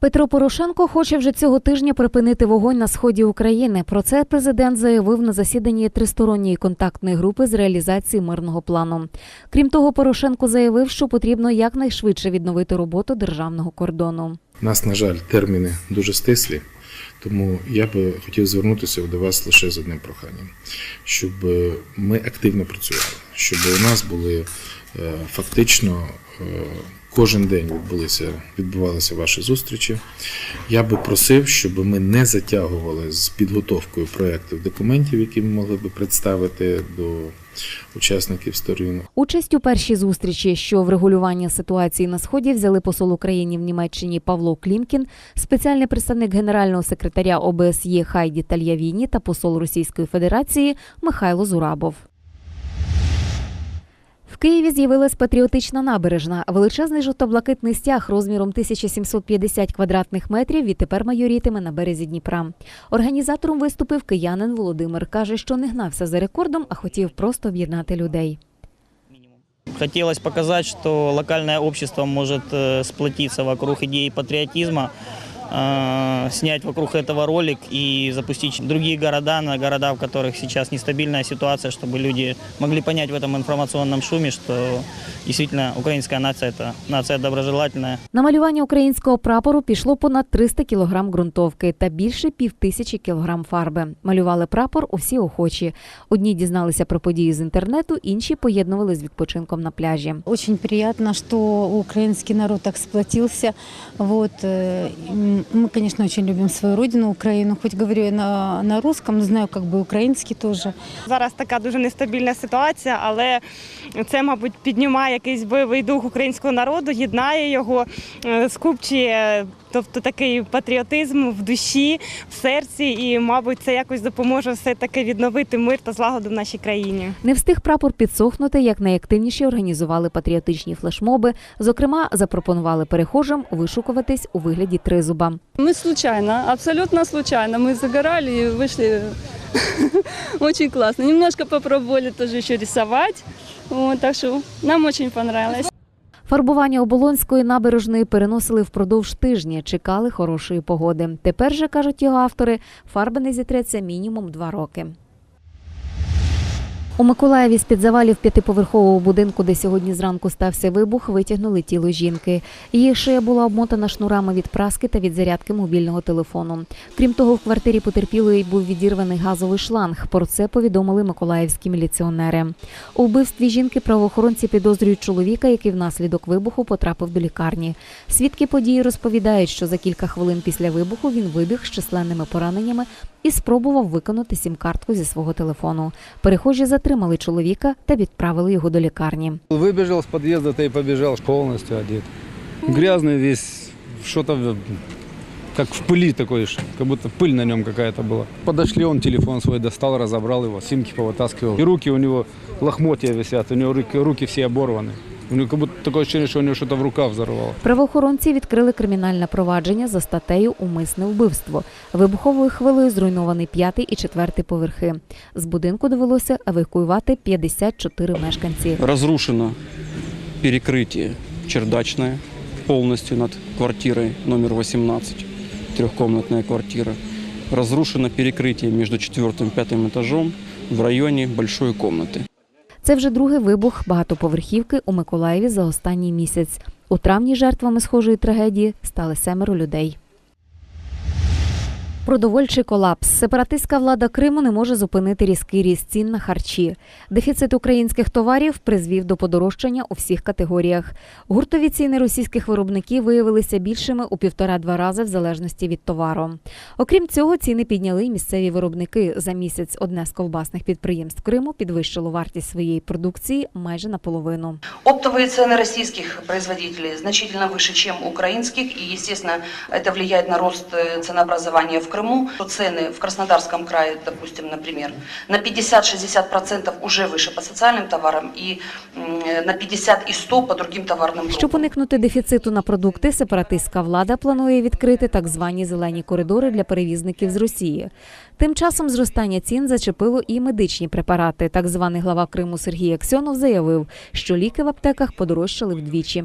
Петро Порошенко хоче вже цього тижня припинити вогонь на сході України. Про це президент заявив на засіданні тристоронньої контактної групи з реалізації мирного плану. Крім того, Порошенко заявив, що потрібно якнайшвидше відновити роботу державного кордону. Нас, на жаль, терміни дуже стислі, тому я би хотів звернутися до вас лише з одним проханням, щоб е, ми активно працювали, щоб у нас були е, фактично е, кожен день відбулися, відбувалися ваші зустрічі. Я би просив, щоб ми не затягували з підготовкою проєктів документів, які ми могли би представити до учасників сторін. Участь у першій зустрічі, що врегулювання ситуації на сході взяли посол України в Німеччині Павло Клімкін, спеціальний представник генерального секретаря ОБСЄ Хайді Тальявіні та посол Російської Федерації Михайло Зурабов. Києві з'явилась патріотична набережна. Величезний жовто-блакитний стяг розміром 1750 квадратних метрів відтепер майорітиме на березі Дніпра. Організатором виступив киянин Володимир. каже, що не гнався за рекордом, а хотів просто об'єднати людей. Хотелось показать, что локальное общество может э, сплотиться вокруг идеи патриотизма, э, снять вокруг этого ролик и запустить другие города, на города, в которых сейчас нестабильная ситуация, чтобы люди могли понять в этом информационном шуме, что действительно украинская нация – это нация доброжелательная. На малювання українського прапору пішло понад 300 кілограм ґрунтовки та більше півтисячі кілограм фарби. Малювали прапор усі охочі. Одні дізналися про події з інтернету, інші поєднували з відпочинком на пляжі. Очень приятно, что украинский народ так сплотился. Вот. э, м, Мы, конечно, очень любим свою родину, Украину. Хоть говорю я на, на русском, но знаю как бы украинский тоже. Зараз така дуже нестабільна ситуація, але це, мабуть, піднімає якийсь бойовий дух українського народу, єднає його, е, скупчує, тобто такий патріотизм в душі, в серці, і, мабуть, це якось допоможе все таки відновити мир та злагоду в нашій країні. Не встиг прапор підсохнути, як найактивніші організували патріотичні флешмоби. Зокрема, запропонували перехожим вишукуватись у вигляді тризуба. Мы случайно, абсолютно случайно. Мы загорали и вышли. Очень классно. Немножко попробовали тоже еще рисовать. Вот, так что нам очень понравилось. Фарбування оболонської набережної переносили впродовж тижня, чекали хорошої погоди. Тепер же кажуть його автори, фарби не зітреться мінімум два роки. У Миколаєві з під завалів п'ятиповерхового будинку, де сьогодні зранку стався вибух, витягнули тіло жінки. Її шия була обмотана шнурами від праски та від зарядки мобільного телефону. Крім того, в квартирі потерпілої був відірваний газовий шланг. Про це повідомили миколаївські міліціонери. У вбивстві жінки правоохоронці підозрюють чоловіка, який внаслідок вибуху потрапив до лікарні. Свідки події розповідають, що за кілька хвилин після вибуху він вибіг з численними пораненнями і спробував виконати сім-картку зі свого телефону. Перехожі затримали чоловіка та відправили його до лікарні. Выбежал с подъезда-то и побежал полностью одет. Грязный весь, что-то в- как в пыли такой, ш- как будто пыль на нем какая-то была. Подошли, он телефон свой достал, разобрал его, симки повытаскивал. И руки у него лохмотья висят, у него руки, руки все оборваны. У него как будто такое ощущение, что у него что-то в руках взорвало. Правоохоронці відкрили кримінальне провадження за статтею Умисне вбивство. Вибуховою хвилею зруйнований п'ятий і четвертий поверхи. З будинку довелося евакуювати 54 мешканці. Разрушено перекрытие чердачное полностью над квартирой номер 18, трехкомнатная квартира. Разрушено перекрытие между четвертым и пятым этажом в районе большой комнаты. Це вже другий вибух багатоповерхівки у Миколаєві за останній місяць. У травні жертвами схожої трагедії стали семеро людей. Продовольчий колапс. Сепаратистська влада Криму не може зупинити різкий ріст цін на харчі. Дефіцит українських товарів призвів до подорожчання у всіх категоріях. Гуртові ціни російських виробників виявилися більшими у півтора-два рази в залежності від товару. Окрім цього, ціни підняли й місцеві виробники. За місяць одне з ковбасних підприємств Криму підвищило вартість своєї продукції майже наполовину. Оптовые цены российских производителей значительно выше, чем украинских, и, естественно, это влияет на рост э, ценообразования в Крыму. Цены в Краснодарском крае, допустим, например, на 50-60% уже выше по социальным товарам и м, на 50 и 100 по другим товарным группам. Щоб уникнути дефіциту на продукти, сепаратистська влада планує відкрити так звані зелені коридори для перевізників з Росії. Тим часом зростання цін зачепило і медичні препарати. Так званий глава Криму Сергій Аксьонов заявив, що ліки в аптеках подорожчали вдвічі.